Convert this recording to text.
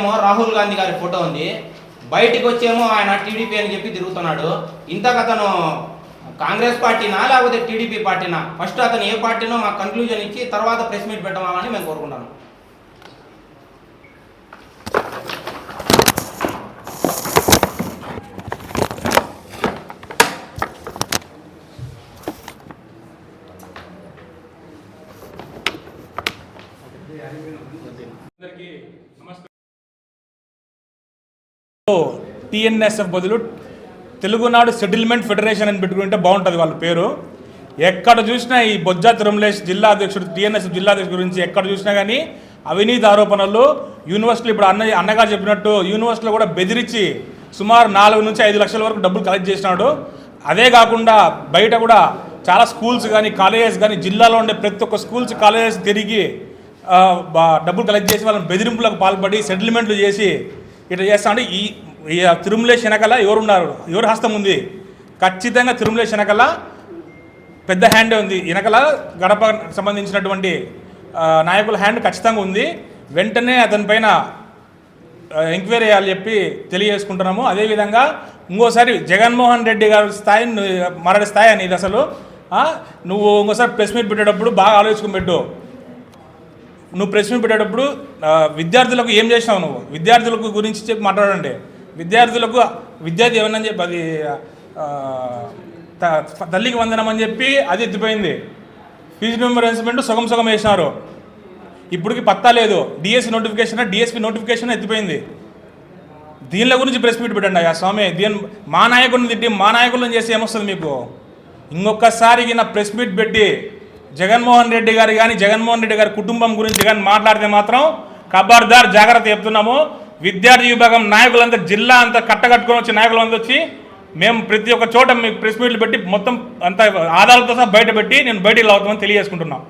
ఏమో రాహుల్ గాంధీ గారి ఫోటో ఉంది. బయటికి వచ్చేమో ఆయన టీడీపీ అని చెప్పి తిరుగుతున్నాడు. ఇంతకు అతను కాంగ్రెస్ పార్టీనా లేకపోతే టీడీపీ పార్టీనా? ఫస్ట్ అతను ఏ పార్టీనో మాకు కన్క్లూజన్ ఇచ్చి తర్వాత ప్రెస్ మీట్ పెట్టమని మేము కోరుకుంటాను టీఎన్ఎస్ఎఫ్ బదులు తెలుగునాడు సెటిల్మెంట్ ఫెడరేషన్ అని పెట్టుకుంటే బాగుంటుంది వాళ్ళ పేరు. ఎక్కడ చూసినా ఈ బొజ్జా తిరుమలేష్ జిల్లా అధ్యక్షుడు టీఎన్ఎస్ఎఫ్ జిల్లా అధ్యక్షుడు గురించి ఎక్కడ చూసినా కానీ అవినీతి ఆరోపణలు యూనివర్సిటీలు ఇప్పుడు అన్న అన్నగారు చెప్పినట్టు యూనివర్సిటీలో కూడా బెదిరించి సుమారు నాలుగు నుంచి ఐదు లక్షల వరకు డబ్బులు కలెక్ట్ చేసినాడు. అదే కాకుండా బయట కూడా చాలా స్కూల్స్ కానీ కాలేజెస్ కానీ జిల్లాలో ఉండే ప్రతి ఒక్క స్కూల్స్ కాలేజెస్ తిరిగి బా- డబ్బులు కలెక్ట్ చేసి వాళ్ళని బెదిరింపులకు పాల్పడి సెటిల్మెంట్లు చేసి ఇట్లా చేస్తా అంటే ఈ తిరుమలే తిరుమలేష్ ఎవరు ఎవరున్నారు? ఎవరు హస్తం ఉంది? ఖచ్చితంగా తిరుమలేష్ శనకల పెద్ద హ్యాండ్ ఉంది. వెనకల గడప సంబంధించినటువంటి నాయకుల హ్యాండ్ ఖచ్చితంగా ఉంది. వెంటనే అతని పైన ఎంక్వైరీ చేయాలని చెప్పి తెలియజేసుకుంటున్నాము. అదేవిధంగా ఇంకోసారి జగన్మోహన్ రెడ్డి గారి స్థాయి మరడి స్థాయి అని అసలు నువ్వు ఇంకోసారి ప్రెస్ మీట్ పెట్టేటప్పుడు బాగా ఆలోచించుకుని పెట్టు. నువ్వు ప్రెస్ మీట్ పెట్టేటప్పుడు విద్యార్థులకు ఏం చేసినావు నువ్వు? విద్యార్థులకు గురించి చెప్పి మాట్లాడండి. విద్యార్థులకు విద్యార్థి ఏమన్నా చెప్పి అది త- తల్లికి వందనం అని చెప్పి అది ఎత్తిపోయింది. ఫీజు మెంబర్స్మెంట్ సగం సగం వేసినారు. ఇప్పటికి పత్తా లేదు. డిఎస్సి నోటిఫికేషన్ డిఎస్పి నోటిఫికేషన్ ఎత్తిపోయింది. దీనిల గురించి ప్రెస్ మీట్ పెట్టండి అయ్యా స్వామి. దీని మా నాయకుడిని తిట్టి మా నాయకులను చేసి ఏమొస్తుంది మీకు? ఇంకొకసారి నా ప్రెస్ మీట్ పెట్టి జగన్మోహన్ రెడ్డి గారు కానీ జగన్మోహన్ రెడ్డి గారి కుటుంబం గురించి కానీ మాట్లాడితే మాత్రం ఖబర్దార్ జాగ్రత్త చెప్తున్నాము. విద్యార్థి విభాగం నాయకులంతా జిల్లా అంతా కట్టకట్టుకొని వచ్చి నాయకులంతా వచ్చి మేము ప్రతి ఒక్క చోట మీకు ప్రెస్ మీట్లు పెట్టి మొత్తం అంత ఆధారాలతో సహా బయట పెట్టి నేను బయటికి లాగుతామని తెలియజేసుకుంటున్నాం.